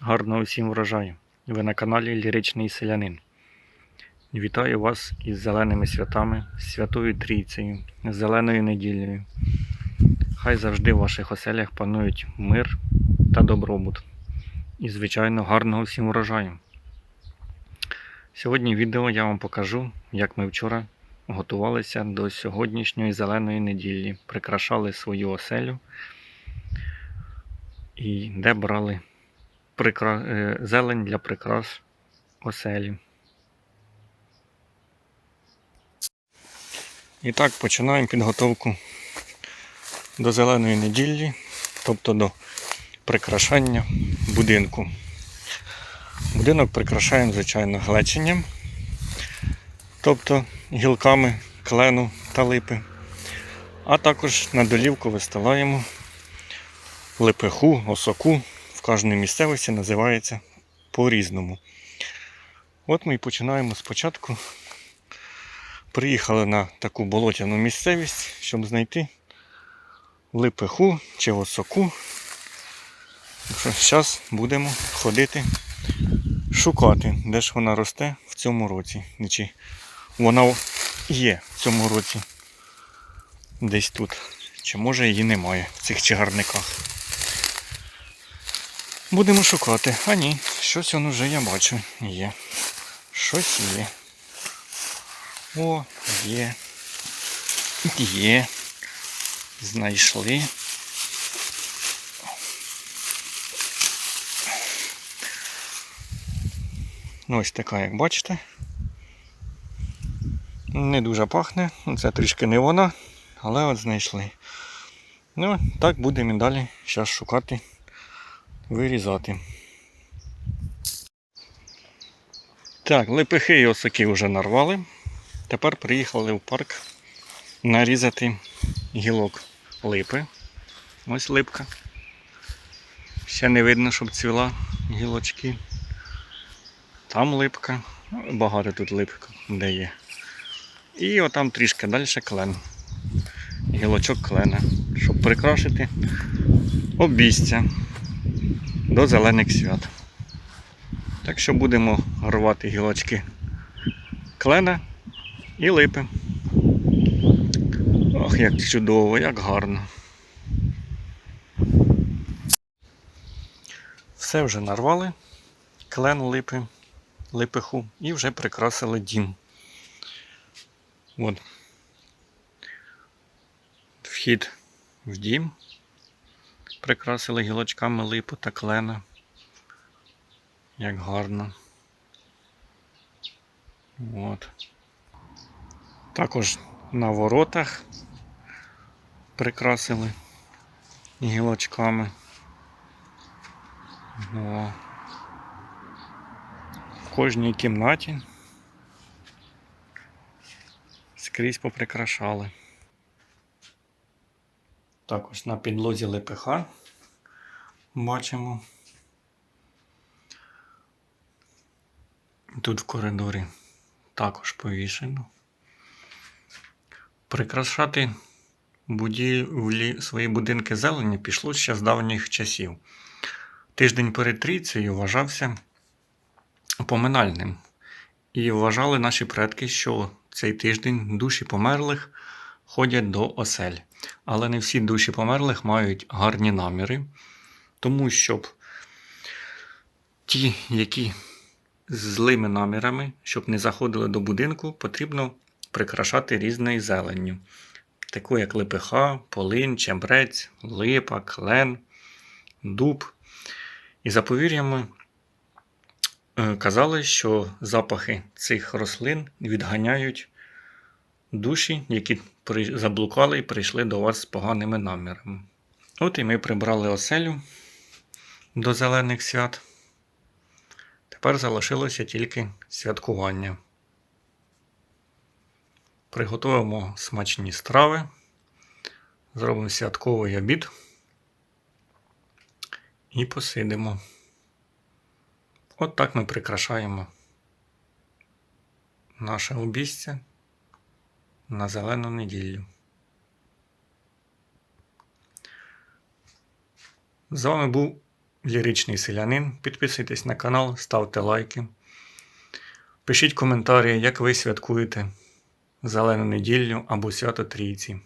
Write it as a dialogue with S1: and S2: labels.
S1: Гарного всім врожаю! Ви на каналі Ліричний Селянин. Вітаю вас із зеленими святами, Святою Трійцею, Зеленою неділею. Хай завжди в ваших оселях панують мир та добробут. І, звичайно, гарного всім врожаю. Сьогодні в відео я вам покажу, як ми вчора готувалися до сьогоднішньої зеленої неділі, прикрашали свою оселю і де брали прикра... е, зелень для прикрас оселі. І так, починаємо підготовку до зеленої неділі, тобто до прикрашання будинку. Будинок прикрашаємо, звичайно, глеченням, тобто гілками клену та липи. А також на долівку виставляємо липиху, осоку. Кожній місцевості називається по-різному. От ми і починаємо спочатку. Приїхали на таку болотяну місцевість, щоб знайти липиху чи осоку. Зараз будемо ходити шукати, де ж вона росте в цьому році. Чи вона є в цьому році десь тут. Чи може її немає в цих чагарниках. Будемо шукати. А ні, щось воно вже я бачу. Є. Щось є. О, є. Є. Знайшли. Ну, Ось така, як бачите. Не дуже пахне, це трішки не вона, але от знайшли. Ну, так будемо і далі зараз шукати, вирізати. Так, липихи і осоки вже нарвали. Тепер приїхали в парк нарізати гілок липи. Ось липка. Ще не видно, щоб цвіла гілочки. Там липка. Ну, Багато тут липка де є. І отам трішки далі клен. Гілочок клена. Щоб прикрашити обійстя до зелених свят. Так що будемо рвати гілочки клена і липи. Ох, як чудово, як гарно. Все вже нарвали. Клен липи, липиху і вже прикрасили дім. От. Вхід в дім. Прикрасили гілочками липу та клена. Як гарно. От. Також на воротах прикрасили гілочками. О. В кожній кімнаті скрізь поприкрашали. Також на підлозі лепеха бачимо. Тут в коридорі також повішено. Прикрашати будівлі свої будинки зелені пішло ще з давніх часів. Тиждень перед трійцею вважався поминальним. І вважали наші предки, що цей тиждень душі померлих ходять до осель. Але не всі душі померлих мають гарні наміри, тому щоб ті, які з злими намірами, щоб не заходили до будинку, потрібно прикрашати різною зеленню, таку як липиха, полин, чебрець, липа, клен, дуб. І за повір'ями е, казали, що запахи цих рослин відганяють душі, які заблукали і прийшли до вас з поганими намірами. От і ми прибрали оселю до зелених свят. Тепер залишилося тільки святкування. Приготуємо смачні страви, зробимо святковий обід і посидимо. От так ми прикрашаємо наше обійстя на зелену неділю. З вами був Ліричний селянин. Підписуйтесь на канал, ставте лайки. Пишіть коментарі, як ви святкуєте Зелену неділю або свято Трійці.